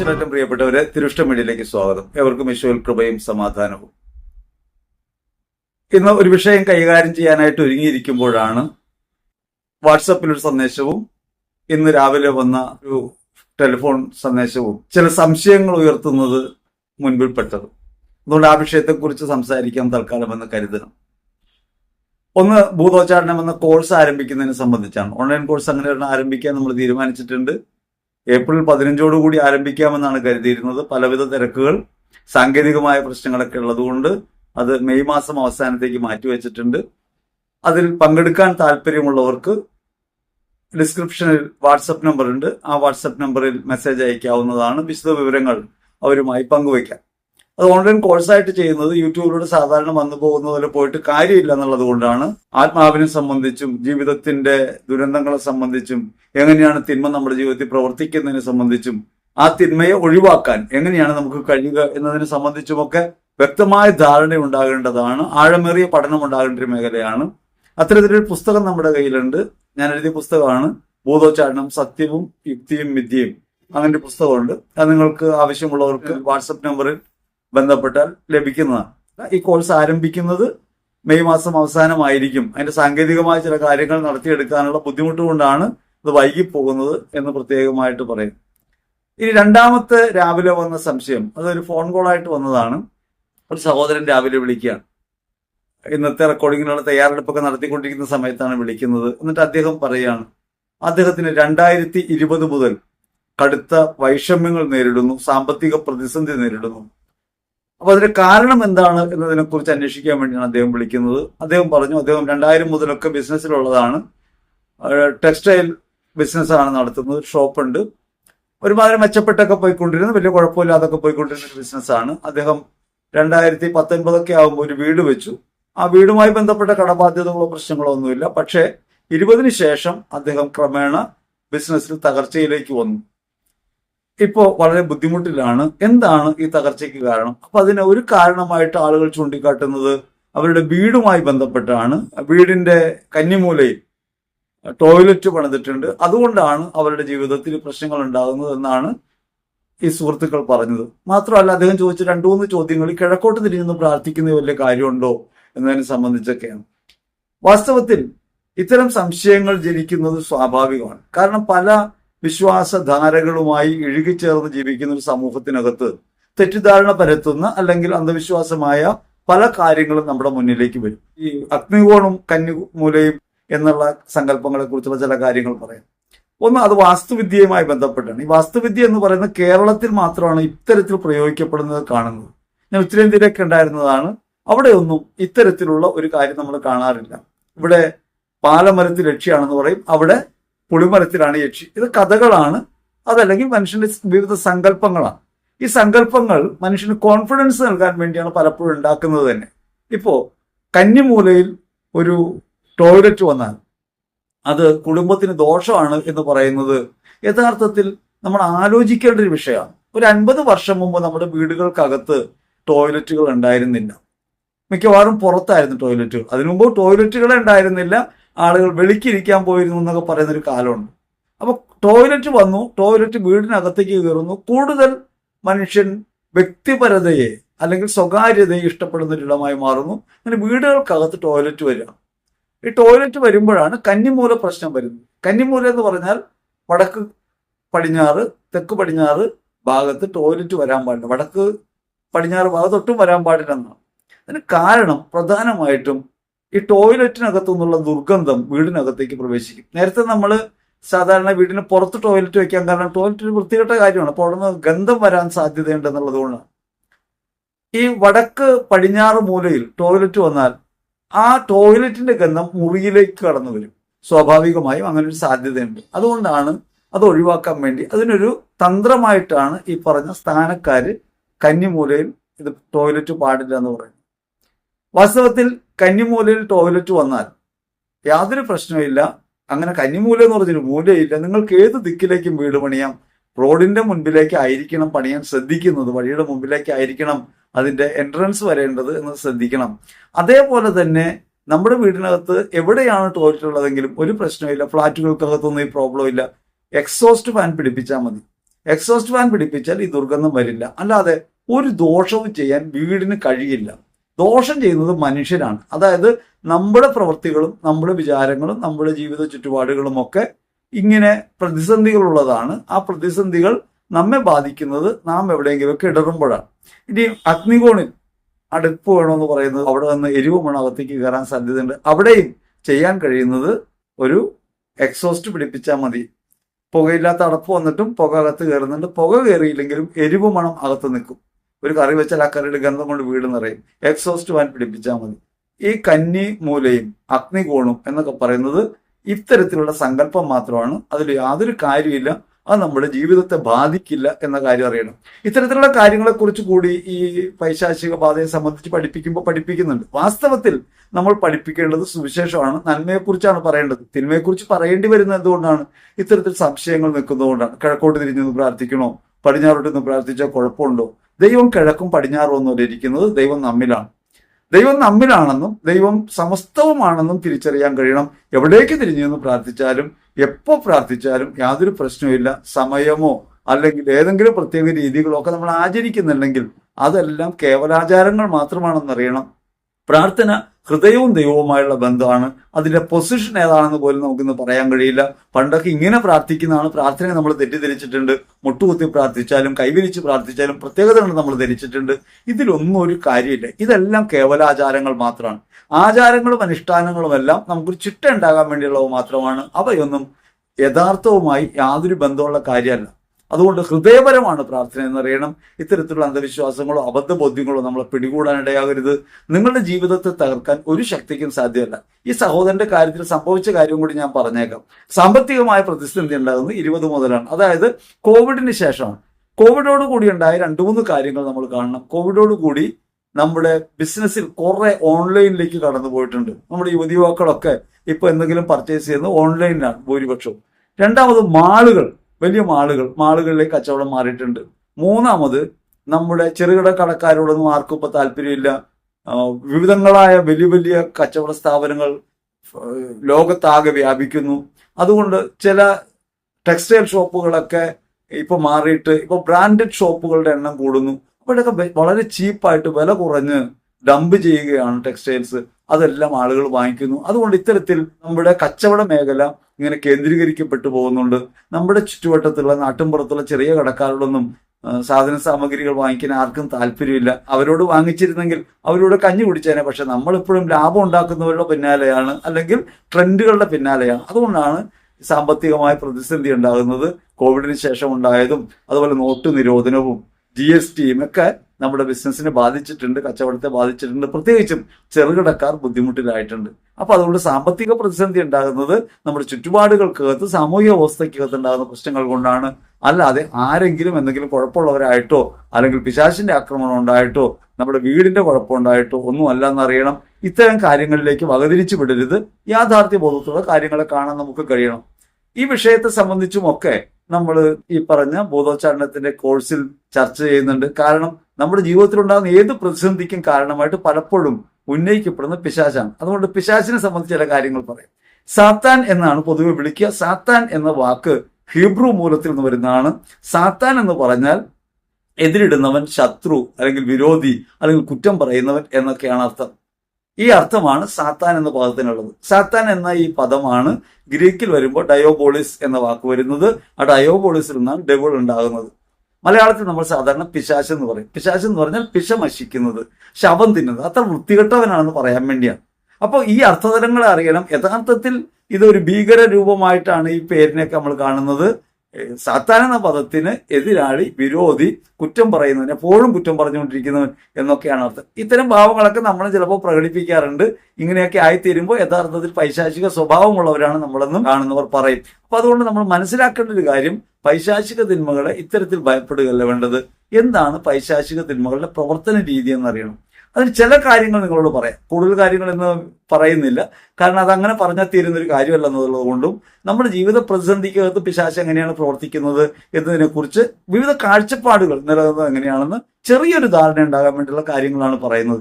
ഈശ്വരറ്റം പ്രിയപ്പെട്ടവരെ തിരുഷ്ട മീഡിയയിലേക്ക് സ്വാഗതം. എവർക്കും ഈശ്വൽ കൃപയും സമാധാനവും. ഇന്ന് ഒരു വിഷയം കൈകാര്യം ചെയ്യാനായിട്ട് ഒരുങ്ങിയിരിക്കുമ്പോഴാണ് വാട്സപ്പിൽ ഒരു സന്ദേശവും ഇന്ന് രാവിലെ വന്ന ഒരു ടെലിഫോൺ സന്ദേശവും ചില സംശയങ്ങൾ ഉയർത്തുന്നത് മുൻപിൽ പെട്ടത് അതുകൊണ്ട് ആ വിഷയത്തെക്കുറിച്ച് സംസാരിക്കാം തൽക്കാലം എന്ന് കരുതണം. ഒന്ന് ഭൂതോച്ചാടനം എന്ന കോഴ്സ് ആരംഭിക്കുന്നതിനെ സംബന്ധിച്ചാണ്. ഓൺലൈൻ കോഴ്സ് അങ്ങനെ ആരംഭിക്കാൻ നമ്മൾ തീരുമാനിച്ചിട്ടുണ്ട്. ഏപ്രിൽ പതിനഞ്ചോടുകൂടി ആരംഭിക്കാമെന്നാണ് കരുതിയിരുന്നത്. പലവിധ തിരക്കുകൾ സാങ്കേതികമായ പ്രശ്നങ്ങളൊക്കെ ഉള്ളതുകൊണ്ട് അത് മെയ് മാസം അവസാനത്തേക്ക് മാറ്റിവെച്ചിട്ടുണ്ട്. അതിൽ പങ്കെടുക്കാൻ താല്പര്യമുള്ളവർക്ക് ഡിസ്ക്രിപ്ഷനിൽ വാട്സപ്പ് നമ്പർ ഉണ്ട് ആ വാട്സപ്പ് നമ്പറിൽ മെസ്സേജ് അയക്കാവുന്നതാണ്. വിശദ വിവരങ്ങൾ അവരുമായി പങ്കുവയ്ക്കാം. അത് ഓൺലൈൻ കോഴ്സായിട്ട് ചെയ്യുന്നത് യൂട്യൂബിലൂടെ സാധാരണ വന്നു പോകുന്ന പോലെ പോയിട്ട് കാര്യമില്ല എന്നുള്ളത് കൊണ്ടാണ്. ആത്മാവിനെ സംബന്ധിച്ചും ജീവിതത്തിന്റെ ദുരന്തങ്ങളെ സംബന്ധിച്ചും എങ്ങനെയാണ് തിന്മ നമ്മുടെ ജീവിതത്തിൽ പ്രവർത്തിക്കുന്നതിനെ സംബന്ധിച്ചും ആ തിന്മയെ ഒഴിവാക്കാൻ എങ്ങനെയാണ് നമുക്ക് കഴിയുക എന്നതിനെ സംബന്ധിച്ചുമൊക്കെ വ്യക്തമായ ധാരണ ഉണ്ടാകേണ്ടതാണ്. ആഴമേറിയ പഠനം ഉണ്ടാകേണ്ട ഒരു മേഖലയാണ്. അത്തരത്തിലൊരു പുസ്തകം നമ്മുടെ കയ്യിലുണ്ട്. ഞാൻ എഴുതിയ പുസ്തകമാണ് ഭൂതോച്ചാടനം സത്യവും യുക്തിയും വിദ്യയും അങ്ങനെ ഒരു പുസ്തകമുണ്ട്. അത് നിങ്ങൾക്ക് ആവശ്യമുള്ളവർക്ക് വാട്സപ്പ് നമ്പറിൽ ബന്ധപ്പെട്ടാൽ ലഭിക്കുന്നതാണ്. ഈ കോഴ്സ് ആരംഭിക്കുന്നത് മെയ് മാസം അവസാനമായിരിക്കും. അതിന്റെ സാങ്കേതികമായ ചില കാര്യങ്ങൾ നടത്തിയെടുക്കാനുള്ള ബുദ്ധിമുട്ട് കൊണ്ടാണ് ഇത് വൈകിപ്പോകുന്നത് എന്ന് പ്രത്യേകമായിട്ട് പറയും. ഇനി രണ്ടാമത്തെ രാവിലെ വന്ന സംശയം. അതൊരു ഫോൺ കോളായിട്ട് വന്നതാണ്. ഒരു സഹോദരൻ രാവിലെ വിളിക്കുകയാണ്. ഇന്നത്തെ റെക്കോർഡിങ്ങിനുള്ള തയ്യാറെടുപ്പൊക്കെ നടത്തിക്കൊണ്ടിരിക്കുന്ന സമയത്താണ് വിളിക്കുന്നത്. എന്നിട്ട് അദ്ദേഹം പറയുകയാണ് അദ്ദേഹത്തിന് രണ്ടായിരത്തി ഇരുപത് മുതൽ കടുത്ത വൈഷമ്യങ്ങൾ നേരിടുന്നു സാമ്പത്തിക പ്രതിസന്ധി നേരിടുന്നു. അപ്പൊ അതിന്റെ കാരണം എന്താണ് എന്നതിനെ കുറിച്ച് അന്വേഷിക്കാൻ വേണ്ടിയാണ് അദ്ദേഹം വിളിക്കുന്നത്. അദ്ദേഹം പറഞ്ഞു അദ്ദേഹം രണ്ടായിരം മുതലൊക്കെ ബിസിനസ്സിലുള്ളതാണ്. ടെക്സ്റ്റൈൽ ബിസിനസ്സാണ് നടത്തുന്നത് ഷോപ്പുണ്ട്. ഒരുമാതിരി മെച്ചപ്പെട്ടൊക്കെ പോയിക്കൊണ്ടിരുന്നു വലിയ കുഴപ്പമില്ലാതൊക്കെ പോയിക്കൊണ്ടിരുന്ന ഒരു ബിസിനസ്സാണ്. അദ്ദേഹം രണ്ടായിരത്തി പത്തൊൻപതൊക്കെ ആകുമ്പോൾ ഒരു വീട് വെച്ചു. ആ വീടുമായി ബന്ധപ്പെട്ട കടബാധ്യതകളോ പ്രശ്നങ്ങളോ ഒന്നുമില്ല. പക്ഷേ ഇരുപതിന് ശേഷം അദ്ദേഹം ക്രമേണ ബിസിനസ്സിൽ തകർച്ചയിലേക്ക് വന്നു. ഇപ്പോൾ വളരെ ബുദ്ധിമുട്ടിലാണ്. എന്താണ് ഈ തകർച്ചയ്ക്ക് കാരണം? അപ്പൊ അതിന് ഒരു കാരണമായിട്ട് ആളുകൾ ചൂണ്ടിക്കാട്ടുന്നത് അവരുടെ വീടുമായി ബന്ധപ്പെട്ടാണ്. വീടിന്റെ കന്നിമൂലയിൽ ടോയ്ലറ്റ് പണിതിട്ടുണ്ട്. അതുകൊണ്ടാണ് അവരുടെ ജീവിതത്തിൽ പ്രശ്നങ്ങൾ ഉണ്ടാകുന്നത് എന്നാണ് ഈ സുഹൃത്തുക്കൾ പറഞ്ഞത്. മാത്രമല്ല അദ്ദേഹം ചോദിച്ച രണ്ടു മൂന്ന് ചോദ്യങ്ങൾ കിഴക്കോട്ട് തിരിഞ്ഞു പ്രാർത്ഥിക്കുന്ന വലിയ കാര്യമുണ്ടോ എന്നതിനെ സംബന്ധിച്ചൊക്കെയാണ്. വാസ്തവത്തിൽ ഇത്തരം സംശയങ്ങൾ ജനിക്കുന്നത് സ്വാഭാവികമാണ്. കാരണം പല വിശ്വാസധാരകളുമായി ഇഴുകിച്ചേർന്ന് ജീവിക്കുന്ന ഒരു സമൂഹത്തിനകത്ത് തെറ്റിദ്ധാരണ പരത്തുന്ന അല്ലെങ്കിൽ അന്ധവിശ്വാസമായ പല കാര്യങ്ങളും നമ്മുടെ മുന്നിലേക്ക് വരും. ഈ അഗ്നികോണും കന്നിമൂലയും എന്നുള്ള സങ്കല്പങ്ങളെ കുറിച്ചുള്ള ചില കാര്യങ്ങൾ പറയാം. ഒന്ന് അത് വാസ്തുവിദ്യയുമായി ബന്ധപ്പെട്ടാണ്. ഈ വാസ്തുവിദ്യ എന്ന് പറയുന്നത് കേരളത്തിൽ മാത്രമാണ് ഇത്തരത്തിൽ പ്രയോഗിക്കപ്പെടുന്നത് കാണുന്നത്. ഞാൻ ഉത്തരേന്ത്യയിലൊക്കെ ഉണ്ടായിരുന്നതാണ്. അവിടെയൊന്നും ഇത്തരത്തിലുള്ള ഒരു കാര്യം നമ്മൾ കാണാറില്ല. ഇവിടെ പാലമരത്തിൽ ലക്ഷ്യമാണെന്ന് പറയും. അവിടെ പുളിമരത്തിലാണ് യക്ഷി. ഇത് കഥകളാണ്. അതല്ലെങ്കിൽ മനുഷ്യന്റെ വിവിധ സങ്കല്പങ്ങളാണ്. ഈ സങ്കല്പങ്ങൾ മനുഷ്യന് കോൺഫിഡൻസ് നൽകാൻ വേണ്ടിയാണ് പലപ്പോഴും ഉണ്ടാക്കുന്നത് തന്നെ. ഇപ്പോ കന്നിമൂലയിൽ ഒരു ടോയ്ലറ്റ് വന്നാൽ അത് കുടുംബത്തിന് ദോഷമാണ് എന്ന് പറയുന്നത് യഥാർത്ഥത്തിൽ നമ്മൾ ആലോചിക്കേണ്ട ഒരു വിഷയമാണ്. ഒരു അൻപത് വർഷം മുമ്പ് നമ്മുടെ വീടുകൾക്കകത്ത് ടോയ്ലറ്റുകൾ ഉണ്ടായിരുന്നില്ല. മിക്കവാറും പുറത്തായിരുന്നു ടോയ്ലറ്റുകൾ അതിനുമുമ്പ് ടോയ്ലറ്റുകളെ ഉണ്ടായിരുന്നില്ല. ആളുകൾ വെളിക്കിരിക്കാൻ പോയിരുന്നു എന്നൊക്കെ പറയുന്ന ഒരു കാലമുണ്ട്. അപ്പോൾ ടോയ്ലറ്റ് വന്നു ടോയ്ലറ്റ് വീടിനകത്തേക്ക് കയറുന്നു. കൂടുതൽ മനുഷ്യൻ വ്യക്തിപരതയെ അല്ലെങ്കിൽ സ്വകാര്യതയെ ഇഷ്ടപ്പെടുന്ന ഒരു ഇടമായി മാറുന്നു. അങ്ങനെ വീടുകൾക്കകത്ത് ടോയ്ലറ്റ് വരിക. ഈ ടോയ്ലറ്റ് വരുമ്പോഴാണ് കന്നിമൂല പ്രശ്നം വരുന്നത്. കന്നിമൂല എന്ന് പറഞ്ഞാൽ വടക്ക് പടിഞ്ഞാറ് തെക്ക് പടിഞ്ഞാറ് ഭാഗത്ത് ടോയ്ലറ്റ് വരാൻ പാടില്ല. വടക്ക് പടിഞ്ഞാറ് ഭാഗത്ത് ഒട്ടും വരാൻ പാടില്ലെന്നാണ്. അതിന് കാരണം പ്രധാനമായിട്ടും ഈ ടോയ്ലറ്റിനകത്തു നിന്നുള്ള ദുർഗന്ധം വീടിനകത്തേക്ക് പ്രവേശിക്കും. നേരത്തെ നമ്മൾ സാധാരണ വീടിന് പുറത്ത് ടോയ്ലറ്റ് വെക്കാൻ കാരണം ടോയ്ലറ്റ് ഒരു വൃത്തികെട്ട കാര്യമാണ്. അപ്പോൾ അവിടെ നിന്ന് ഗന്ധം വരാൻ സാധ്യതയുണ്ടെന്നുള്ളത് കൊണ്ടാണ്. ഈ വടക്ക് പടിഞ്ഞാറ് മൂലയിൽ ടോയ്ലറ്റ് വന്നാൽ ആ ടോയ്ലറ്റിന്റെ ഗന്ധം മുറിയിലേക്ക് കടന്നു വരും. സ്വാഭാവികമായും അങ്ങനെ ഒരു സാധ്യതയുണ്ട്. അതുകൊണ്ടാണ് അത് ഒഴിവാക്കാൻ വേണ്ടി അതിനൊരു തന്ത്രമായിട്ടാണ് ഈ പറഞ്ഞ സ്ഥാനക്കാര് കന്നിമൂലയിൽ ഇത് ടോയ്ലറ്റ് പാടില്ല എന്ന് പറയുന്നത്. വാസ്തവത്തിൽ കന്നിമൂലയിൽ ടോയ്ലറ്റ് വന്നാൽ യാതൊരു പ്രശ്നമില്ല അങ്ങനെ കന്നിമൂല എന്ന് പറഞ്ഞൊരു മൂലയില്ല. നിങ്ങൾക്ക് ഏത് ദിക്കിലേക്കും വീട് പണിയാം? റോഡിന്റെ മുൻപിലേക്ക് ആയിരിക്കണം പണിയാൻ ശ്രദ്ധിക്കുന്നത്. വഴിയുടെ മുമ്പിലേക്ക് ആയിരിക്കണം അതിന്റെ എൻട്രൻസ് വരേണ്ടത് എന്ന് ശ്രദ്ധിക്കണം. അതേപോലെ തന്നെ നമ്മുടെ വീടിനകത്ത് എവിടെയാണ് ടോയ്ലറ്റ് ഉള്ളതെങ്കിലും ഒരു പ്രശ്നമില്ല ഫ്ലാറ്റുകൾക്കകത്തൊന്നും ഈ പ്രോബ്ലം ഇല്ല. എക്സോസ്റ്റ് ഫാൻ പിടിപ്പിച്ചാൽ മതി. എക്സോസ്റ്റ് ഫാൻ പിടിപ്പിച്ചാൽ ഈ ദുർഗന്ധം വരില്ല. അല്ലാതെ ഒരു ദോഷവും ചെയ്യാൻ വീടിന് കഴിയില്ല. ദോഷം ചെയ്യുന്നത് മനുഷ്യനാണ് അതായത് നമ്മുടെ പ്രവൃത്തികളും നമ്മുടെ വിചാരങ്ങളും നമ്മുടെ ജീവിത ചുറ്റുപാടുകളും ഒക്കെ ഇങ്ങനെ പ്രതിസന്ധികളുള്ളതാണ്. ആ പ്രതിസന്ധികൾ നമ്മെ ബാധിക്കുന്നത് നാം എവിടെയെങ്കിലുമൊക്കെ ഇടറുമ്പോഴാണ്. ഇനി അഗ്നികോണിൽ അടുപ്പ് വേണമെന്ന് പറയുന്നത് അവിടെ നിന്ന് എരിവ് മണകത്തേക്ക് കയറാൻ സാധ്യതയുണ്ട്. അവിടെയും ചെയ്യാൻ കഴിയുന്നത് ഒരു എക്സോസ്റ്റ് പിടിപ്പിച്ചാൽ മതി. പുകയില്ലാത്ത അടപ്പ് വന്നിട്ടും പുക അകത്ത് കയറുന്നുണ്ട്. പുക കയറിയില്ലെങ്കിലും എരിവ് മണം അകത്ത് നിൽക്കും. ഒരു കറി വെച്ചാൽ ആ കറിയുടെ ഗന്ധം കൊണ്ട് വീട് നിറയും. എക്സോസ്റ്റ് വാൻ പിടിപ്പിച്ചാൽ മതി. ഈ കന്നി മൂലയും അഗ്നികോണും എന്നൊക്കെ പറയുന്നത് ഇത്തരത്തിലുള്ള സങ്കല്പം മാത്രമാണ്. അതിൽ യാതൊരു കാര്യമില്ല അത് നമ്മുടെ ജീവിതത്തെ ബാധിക്കില്ല എന്ന കാര്യം അറിയണം. ഇത്തരത്തിലുള്ള കാര്യങ്ങളെക്കുറിച്ച് കൂടി ഈ പൈശാചിക ബാധയെ സംബന്ധിച്ച് പഠിപ്പിക്കുമ്പോൾ പഠിപ്പിക്കുന്നുണ്ട്. വാസ്തവത്തിൽ നമ്മൾ പഠിപ്പിക്കേണ്ടത് സുവിശേഷമാണ്. നന്മയെക്കുറിച്ചാണ് പറയേണ്ടത്. തിന്മയെക്കുറിച്ച് പറയേണ്ടി വരുന്നത് എന്തുകൊണ്ടാണ്? ഇത്തരത്തിൽ സംശയങ്ങൾ നിൽക്കുന്നതുകൊണ്ടാണ്. കിഴക്കോട്ട് തിരിഞ്ഞു പ്രാർത്ഥിക്കണോ? പടിഞ്ഞാറോട്ട് നിന്ന് പ്രാർത്ഥിച്ചാൽ കുഴപ്പമുണ്ടോ? ദൈവം കിഴക്കും പടിഞ്ഞാറും ഒന്നുമല്ല ഇരിക്കുന്നത്. ദൈവം നമ്മിലാണ്. ദൈവം നമ്മിലാണെന്നും ദൈവം സമസ്തവുമാണെന്നും തിരിച്ചറിയാൻ കഴിയണം. എവിടേക്ക് തിരിഞ്ഞു നിന്ന് പ്രാർത്ഥിച്ചാലും എപ്പോൾ പ്രാർത്ഥിച്ചാലും യാതൊരു പ്രശ്നവുമില്ല സമയമോ അല്ലെങ്കിൽ ഏതെങ്കിലും പ്രത്യേക രീതികളോ ഒക്കെ നമ്മൾ ആചരിക്കുന്നുണ്ടെങ്കിൽ അതെല്ലാം കേവലാചാരങ്ങൾ മാത്രമാണെന്നറിയണം. പ്രാർത്ഥന ഹൃദയവും ദൈവവുമായുള്ള ബന്ധമാണ്. അതിന്റെ പൊസിഷൻ ഏതാണെന്ന് പോലും നമുക്കിന്ന് പറയാൻ കഴിയില്ല. പണ്ടൊക്കെ ഇങ്ങനെ പ്രാർത്ഥിക്കുന്നതാണ്. പ്രാർത്ഥനയെ നമ്മൾ തെറ്റിദ്ധരിച്ചിട്ടുണ്ട്. മുട്ടുകുത്തി പ്രാർത്ഥിച്ചാലും കൈവിരിച്ച് പ്രാർത്ഥിച്ചാലും പ്രത്യേകതകൾ നമ്മൾ ധരിച്ചിട്ടുണ്ട്. ഇതിലൊന്നും ഒരു കാര്യമില്ല. ഇതെല്ലാം കേവലാചാരങ്ങൾ മാത്രമാണ്. ആചാരങ്ങളും അനുഷ്ഠാനങ്ങളും എല്ലാം നമുക്കൊരു ചിട്ട ഉണ്ടാകാൻ വേണ്ടിയുള്ളവ മാത്രമാണ്. അവയൊന്നും യഥാർത്ഥവുമായി യാതൊരു ബന്ധമുള്ള കാര്യമല്ല. അതുകൊണ്ട് ഹൃദയപരമാണ് പ്രാർത്ഥന എന്നറിയണം. ഇത്തരത്തിലുള്ള അന്ധവിശ്വാസങ്ങളോ അബദ്ധബോധ്യങ്ങളോ നമ്മളെ പിടികൂടാനിടയാകരുത്. നിങ്ങളുടെ ജീവിതത്തെ തകർക്കാൻ ഒരു ശക്തിക്കും സാധ്യമല്ല. ഈ സഹോദരന്റെ കാര്യത്തിൽ സംഭവിച്ച കാര്യം കൂടി ഞാൻ പറഞ്ഞേക്കാം. സാമ്പത്തികമായ പ്രതിസന്ധി ഉണ്ടാകുന്നത് ഇരുപത് മുതലാണ്. അതായത് കോവിഡിന് ശേഷമാണ്. കോവിഡോട് കൂടി ഉണ്ടായ രണ്ടു മൂന്ന് കാര്യങ്ങൾ നമ്മൾ കാണണം. കോവിഡോട് കൂടി നമ്മുടെ ബിസിനസ്സിൽ കുറെ ഓൺലൈനിലേക്ക് കടന്നു പോയിട്ടുണ്ട്. നമ്മുടെ യുവതി യുവാക്കളൊക്കെ ഇപ്പൊ എന്തെങ്കിലും പർച്ചേസ് ചെയ്യുന്നത് ഓൺലൈനിലാണ് ഭൂരിപക്ഷവും. രണ്ടാമത് മാളുകൾ. വലിയ മാളുകൾ മാളുകളിലേക്ക് കച്ചവടം മാറിയിട്ടുണ്ട്. മൂന്നാമത് നമ്മുടെ ചെറുകിട കടക്കാരോടൊന്നും ആർക്കും ഇപ്പൊ താല്പര്യമില്ല. വിവിധങ്ങളായ വലിയ വലിയ കച്ചവട സ്ഥാപനങ്ങൾ ലോകത്താകെ വ്യാപിക്കുന്നു. അതുകൊണ്ട് ചില ടെക്സ്റ്റൈൽ ഷോപ്പുകളൊക്കെ ഇപ്പൊ മാറിയിട്ട് ഇപ്പൊ ബ്രാൻഡഡ് ഷോപ്പുകളുടെ എണ്ണം കൂടുന്നു. അവിടെയൊക്കെ വളരെ ചീപ്പായിട്ട് വില കുറഞ്ഞ് ഡംപ് ചെയ്യുകയാണ് ടെക്സ്റ്റൈൽസ്. അതെല്ലാം ആളുകൾ വാങ്ങിക്കുന്നു. അതുകൊണ്ട് ഇത്തരത്തിൽ നമ്മുടെ കച്ചവട മേഖല ഇങ്ങനെ കേന്ദ്രീകരിക്കപ്പെട്ടു പോകുന്നുണ്ട്. നമ്മുടെ ചുറ്റുവട്ടത്തുള്ള നാട്ടിൻപുറത്തുള്ള ചെറിയ കടക്കാരോടൊന്നും സാധന സാമഗ്രികൾ വാങ്ങിക്കാൻ ആർക്കും താല്പര്യമില്ല. അവരോട് വാങ്ങിച്ചിരുന്നെങ്കിൽ അവരോട് കഞ്ഞി കുടിച്ചേനെ. പക്ഷെ നമ്മളിപ്പോഴും ലാഭം ഉണ്ടാക്കുന്നവരുടെ പിന്നാലെയാണ് അല്ലെങ്കിൽ ട്രെൻഡുകളുടെ പിന്നാലെയാണ്. അതുകൊണ്ടാണ് സാമ്പത്തികമായ പ്രതിസന്ധി ഉണ്ടാകുന്നത്. കോവിഡിന് ശേഷം ഉണ്ടായതും അതുപോലെ നോട്ട് നിരോധനവും ജി എസ് ടിയും ഒക്കെ നമ്മുടെ ബിസിനസ്സിനെ ബാധിച്ചിട്ടുണ്ട് കച്ചവടത്തെ ബാധിച്ചിട്ടുണ്ട്. പ്രത്യേകിച്ചും ചെറുകിടക്കാർ ബുദ്ധിമുട്ടിലായിട്ടുണ്ട്. അപ്പൊ അതുകൊണ്ട് സാമ്പത്തിക പ്രതിസന്ധി ഉണ്ടാകുന്നത് നമ്മുടെ ചുറ്റുപാടുകൾക്കകത്ത് സാമൂഹിക അവസ്ഥയ്ക്കകത്ത് ഉണ്ടാകുന്ന പ്രശ്നങ്ങൾ കൊണ്ടാണ്. അല്ലാതെ ആരെങ്കിലും എന്തെങ്കിലും കുഴപ്പമുള്ളവരായിട്ടോ അല്ലെങ്കിൽ പിശാശിന്റെ ആക്രമണം ഉണ്ടായിട്ടോ നമ്മുടെ വീടിന്റെ കുഴപ്പമുണ്ടായിട്ടോ ഒന്നും അല്ല എന്നറിയണം ഇത്തരം കാര്യങ്ങളിലേക്ക് വകതിരിച്ചു വിടരുത്. യാഥാർത്ഥ്യ ബോധത്തോടെ കാര്യങ്ങളെ കാണാൻ നമുക്ക് കഴിയണം. ഈ വിഷയത്തെ സംബന്ധിച്ചുമൊക്കെ നമ്മൾ ഈ പറഞ്ഞ ബോധോച്ചാരണത്തിന്റെ കോഴ്സിൽ ചർച്ച ചെയ്യുന്നുണ്ട്. കാരണം നമ്മുടെ ജീവിതത്തിൽ ഉണ്ടാകുന്ന ഏത് പ്രതിസന്ധിക്കും കാരണമായിട്ട് പലപ്പോഴും ഉന്നയിക്കപ്പെടുന്ന പിശാചാണ്. അതുകൊണ്ട് പിശാചിനെ സംബന്ധിച്ച് ചില കാര്യങ്ങൾ പറയാം. സാത്താൻ എന്നാണ് പൊതുവെ വിളിക്കുക. സാത്താൻ എന്ന വാക്ക് ഹീബ്രു മൂലത്തിൽ നിന്ന് വരുന്നതാണ്. സാത്താൻ എന്ന് പറഞ്ഞാൽ എതിരിടുന്നവൻ ശത്രു അല്ലെങ്കിൽ വിരോധി അല്ലെങ്കിൽ കുറ്റം പറയുന്നവൻ എന്നൊക്കെയാണ് അർത്ഥം. ഈ അർത്ഥമാണ് സാത്താൻ എന്ന പദത്തിനുള്ളത്. സാത്താൻ എന്ന ഈ പദമാണ് ഗ്രീക്കിൽ വരുമ്പോൾ ഡയോബോളിസ് എന്ന വാക്ക് വരുന്നത്. ആ ഡയോബോളിസിൽ നിന്നാണ് ഡെവിൾ ഉണ്ടാകുന്നത്. മലയാളത്തിൽ നമ്മൾ സാധാരണ പിശാശ് എന്ന് പറയും. പിശാശ് എന്ന് പറഞ്ഞാൽ പിശമശിക്കുന്നത് ശവം തിന്നുന്നത്. അത്ര വൃത്തികെട്ടവനാണെന്ന് പറയാൻ വേണ്ടിയാണ്. അപ്പോൾ ഈ അർത്ഥതലങ്ങളെ അറിയണം. യഥാർത്ഥത്തിൽ ഇതൊരു ഭീകര രൂപമായിട്ടാണ് ഈ പേരിനെയൊക്കെ നമ്മൾ കാണുന്നത്. സാത്താൻ എന്ന പദത്തിന് എതിരാളി വിരോധി കുറ്റം പറയുന്നവൻ എപ്പോഴും കുറ്റം പറഞ്ഞുകൊണ്ടിരിക്കുന്നവൻ എന്നൊക്കെയാണ് അർത്ഥം. ഇത്തരം ഭാവങ്ങളൊക്കെ നമ്മൾ ചിലപ്പോൾ പ്രകടിപ്പിക്കാറുണ്ട്. ഇങ്ങനെയൊക്കെ ആയിത്തീരുമ്പോൾ യഥാർത്ഥത്തിൽ പൈശാചിക സ്വഭാവമുള്ളവരാണ് നമ്മളെന്നും കാണുന്നവർ പറയും. അപ്പൊ അതുകൊണ്ട് നമ്മൾ മനസ്സിലാക്കേണ്ട ഒരു കാര്യം പൈശാചിക തിന്മകളെ ഇത്തരത്തിൽ ഭയപ്പെടുകയല്ല വേണ്ടത്. എന്താണ് പൈശാചിക തിന്മകളുടെ പ്രവർത്തന രീതി എന്നറിയണം. അതിന് ചില കാര്യങ്ങൾ നിങ്ങളോട് പറയാം. കൂടുതൽ കാര്യങ്ങൾ എന്ന് പറയുന്നില്ല. കാരണം അതങ്ങനെ പറഞ്ഞാൽ തീരുന്ന ഒരു കാര്യമല്ല എന്നുള്ളത് കൊണ്ടും നമ്മുടെ ജീവിത പ്രതിസന്ധിക്കകത്ത് പിശാച് എങ്ങനെയാണ് പ്രവർത്തിക്കുന്നത് എന്നതിനെക്കുറിച്ച് വിവിധ കാഴ്ചപ്പാടുകൾ നിലനിന്നത് എങ്ങനെയാണെന്ന് ചെറിയൊരു ധാരണ ഉണ്ടാകാൻ വേണ്ടിയുള്ള കാര്യങ്ങളാണ് പറയുന്നത്.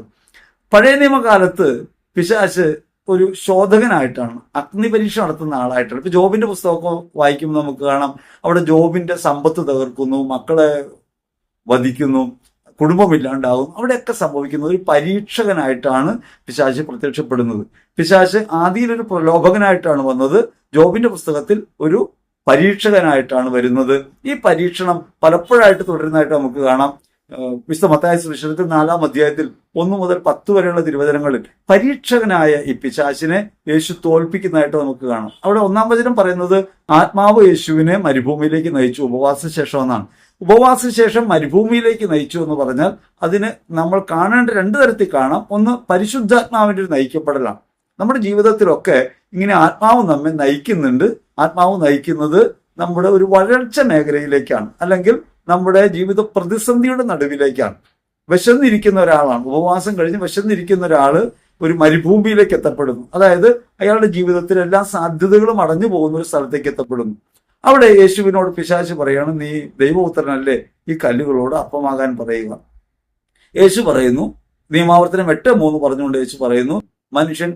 പഴയ നിയമകാലത്ത് പിശാശ് ഒരു ശോധകനായിട്ടാണ് അഗ്നി പരീക്ഷ നടത്തുന്ന ആളായിട്ടാണ്. ഇപ്പൊ ജോബിന്റെ പുസ്തകമൊക്കെ വായിക്കുമ്പോൾ നമുക്ക് കാണാം. അവിടെ ജോബിന്റെ സമ്പത്ത് തകർക്കുന്നു മക്കളെ വധിക്കുന്നു. കുടുംബമില്ലാണ്ടാവും. അവിടെയൊക്കെ സംഭവിക്കുന്നത് ഒരു പരീക്ഷകനായിട്ടാണ് പിശാച് പ്രത്യക്ഷപ്പെടുന്നത്. പിശാച് ആദ്യയിൽ ഒരു പ്രലോഭകനായിട്ടാണ് വന്നത്. ജോബിന്റെ പുസ്തകത്തിൽ ഒരു പരീക്ഷകനായിട്ടാണ് വരുന്നത്. ഈ പരീക്ഷണം പലപ്പോഴായിട്ട് തുടരുന്നതായിട്ട് നമുക്ക് കാണാം. വിശുദ്ധ മത്തായ സുവിശേഷത്തിൽ നാലാം അധ്യായത്തിൽ ഒന്നു മുതൽ പത്ത് വരെയുള്ള തിരുവചനങ്ങളിൽ പരീക്ഷകനായ ഈ പിശാചിനെ യേശു തോൽപ്പിക്കുന്നതായിട്ട് നമുക്ക് കാണാം. അവിടെ ഒന്നാം വചനം പറയുന്നത് ആത്മാവ് യേശുവിനെ മരുഭൂമിയിലേക്ക് നയിച്ചു ഉപവാസ ശേഷം എന്നാണ് ഉപവാസ ശേഷം മരുഭൂമിയിലേക്ക് നയിച്ചു എന്ന് പറഞ്ഞാൽ അതിന് നമ്മൾ കാണേണ്ട രണ്ട് തരത്തിൽ കാണാം. ഒന്ന് പരിശുദ്ധാത്മാവിന്റെ ഒരു നയിക്കപ്പെടലാണ്. നമ്മുടെ ജീവിതത്തിലൊക്കെ ഇങ്ങനെ ആത്മാവ് നമ്മെ നയിക്കുന്നുണ്ട്. ആത്മാവ് നയിക്കുന്നത് നമ്മുടെ ഒരു വളർച്ച മേഖലയിലേക്കാണ്. അല്ലെങ്കിൽ നമ്മുടെ ജീവിത പ്രതിസന്ധിയുടെ നടുവിലേക്കാണ്. വിശന്നിരിക്കുന്ന ഒരാളാണ്. ഉപവാസം കഴിഞ്ഞ് വിശന്നിരിക്കുന്ന ഒരാൾ ഒരു മരുഭൂമിയിലേക്ക് എത്തപ്പെടുന്നു. അതായത് അയാളുടെ ജീവിതത്തിൽ എല്ലാ സാധ്യതകളും അടഞ്ഞു പോകുന്ന ഒരു സ്ഥലത്തേക്ക് എത്തപ്പെടുന്നു. അവിടെ യേശുവിനോട് പിശാച് പറയാണ് നീ ദൈവപുത്രനല്ലേ? ഈ കല്ലുകളോട് അപ്പമാകാൻ പറയുക. യേശു പറയുന്നു നിയമാവർത്തനം എട്ട് മൂന്ന് പറഞ്ഞുകൊണ്ട് യേശു പറയുന്നു മനുഷ്യൻ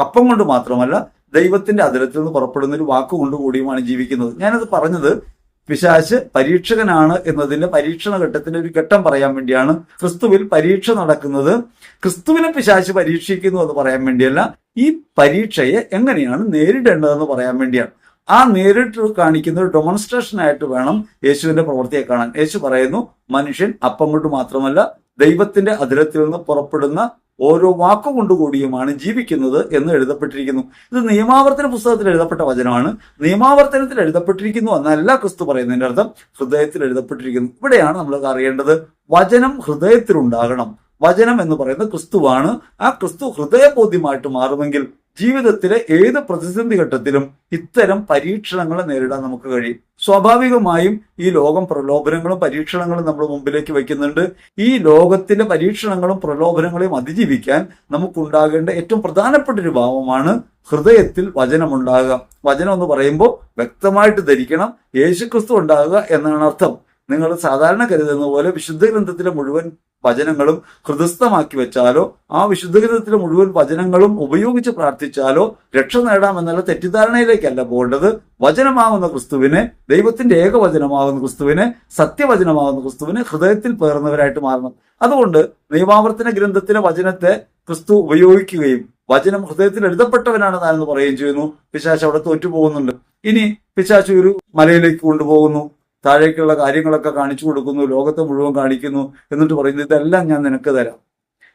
അപ്പം കൊണ്ട് മാത്രമല്ല ദൈവത്തിന്റെ അതിരത്തിൽ നിന്ന് പുറപ്പെടുന്ന ഒരു വാക്കുകൊണ്ട് കൂടിയുമാണ് ജീവിക്കുന്നത്. ഞാനത് പറഞ്ഞത് പിശാശ് പരീക്ഷകനാണ് എന്നതിന്റെ പരീക്ഷണ ഘട്ടത്തിന്റെ ഒരു ഘട്ടം പറയാൻ വേണ്ടിയാണ്. ക്രിസ്തുവിൽ പരീക്ഷ നടക്കുന്നത് ക്രിസ്തുവിനെ പിശാശ് പരീക്ഷിക്കുന്നു എന്ന് പറയാൻ വേണ്ടിയല്ല ഈ പരീക്ഷയെ എങ്ങനെയാണ് നേരിടേണ്ടതെന്ന് പറയാൻ വേണ്ടിയാണ്. ആ നേരിട്ട് കാണിക്കുന്ന ഒരു ഡെമോൺസ്ട്രേഷൻ ആയിട്ട് വേണം യേശുവിന്റെ പ്രവൃത്തിയെ കാണാൻ. യേശു പറയുന്നു മനുഷ്യൻ അപ്പം കൊണ്ട് മാത്രമല്ല ദൈവത്തിന്റെ അതിരത്തിൽ നിന്ന് പുറപ്പെടുന്ന ഓരോ വാക്കുകൊണ്ട് കൂടിയുമാണ് ജീവിക്കുന്നത് എന്ന് എഴുതപ്പെട്ടിരിക്കുന്നു. ഇത് നിയമാവർത്തന പുസ്തകത്തിൽ എഴുതപ്പെട്ട വചനമാണ്. നിയമാവർത്തനത്തിൽ എഴുതപ്പെട്ടിരിക്കുന്നു എന്നല്ല ക്രിസ്തു പറയുന്നതിന്റെ അർത്ഥം. ഹൃദയത്തിൽ എഴുതപ്പെട്ടിരിക്കുന്നു. ഇവിടെയാണ് നമ്മൾ അറിയേണ്ടത്. വചനം ഹൃദയത്തിലുണ്ടാകണം. വചനം എന്ന് പറയുന്നത് ക്രിസ്തുവാണ്. ആ ക്രിസ്തു ഹൃദയബോധ്യമായിട്ട് മാറുമെങ്കിൽ ജീവിതത്തിലെ ഏത് പ്രതിസന്ധി ഘട്ടത്തിലും ഇത്തരം പരീക്ഷണങ്ങളെ നേരിടാൻ നമുക്ക് കഴിയും. സ്വാഭാവികമായും ഈ ലോകം പ്രലോഭനങ്ങളും പരീക്ഷണങ്ങളും നമ്മൾ മുമ്പിലേക്ക് വയ്ക്കുന്നുണ്ട്. ഈ ലോകത്തിലെ പരീക്ഷണങ്ങളും പ്രലോഭനങ്ങളെയും അതിജീവിക്കാൻ നമുക്കുണ്ടാകേണ്ട ഏറ്റവും പ്രധാനപ്പെട്ട ഒരു ഭാവമാണ് ഹൃദയത്തിൽ വചനമുണ്ടാകുക. വചനം എന്ന് പറയുമ്പോൾ വ്യക്തമായിട്ട് ധരിക്കണം. യേശുക്രിസ്തു ഉണ്ടാകുക എന്നാണ് അർത്ഥം. നിങ്ങൾ സാധാരണ കരുതുന്ന പോലെ വിശുദ്ധ ഗ്രന്ഥത്തിലെ മുഴുവൻ വചനങ്ങളും ഹൃദസ്ഥമാക്കി വെച്ചാലോ ആ വിശുദ്ധ ഗ്രന്ഥത്തിലെ മുഴുവൻ വചനങ്ങളും ഉപയോഗിച്ച് പ്രാർത്ഥിച്ചാലോ രക്ഷ നേടാമെന്നുള്ള തെറ്റിദ്ധാരണയിലേക്കല്ല പോകേണ്ടത്. വചനമാകുന്ന ക്രിസ്തുവിനെ ദൈവത്തിന്റെ ഏകവചനമാകുന്ന ക്രിസ്തുവിനെ സത്യവചനമാകുന്ന ക്രിസ്തുവിനെ ഹൃദയത്തിൽ പേർന്നവരായിട്ട് മാറണം. അതുകൊണ്ട് നിയമാവർത്തന ഗ്രന്ഥത്തിലെ വചനത്തെ ക്രിസ്തു ഉപയോഗിക്കുകയും വചനം ഹൃദയത്തിൽ എഴുതപ്പെട്ടവനാണ് താനെന്ന് പറയുകയും ചെയ്യുന്നു പിശാച്ച് അവിടെ തോറ്റുപോകുന്നുണ്ട്. ഇനി പിശാച്ച് ഒരു മലയിലേക്ക് കൊണ്ടുപോകുന്നു. താഴേക്കുള്ള കാര്യങ്ങളൊക്കെ കാണിച്ചു കൊടുക്കുന്നു ലോകത്തെ മുഴുവൻ കാണിക്കുന്നു എന്നിട്ട് പറയുന്നു ഇതെല്ലാം ഞാൻ നിനക്ക് തരാം.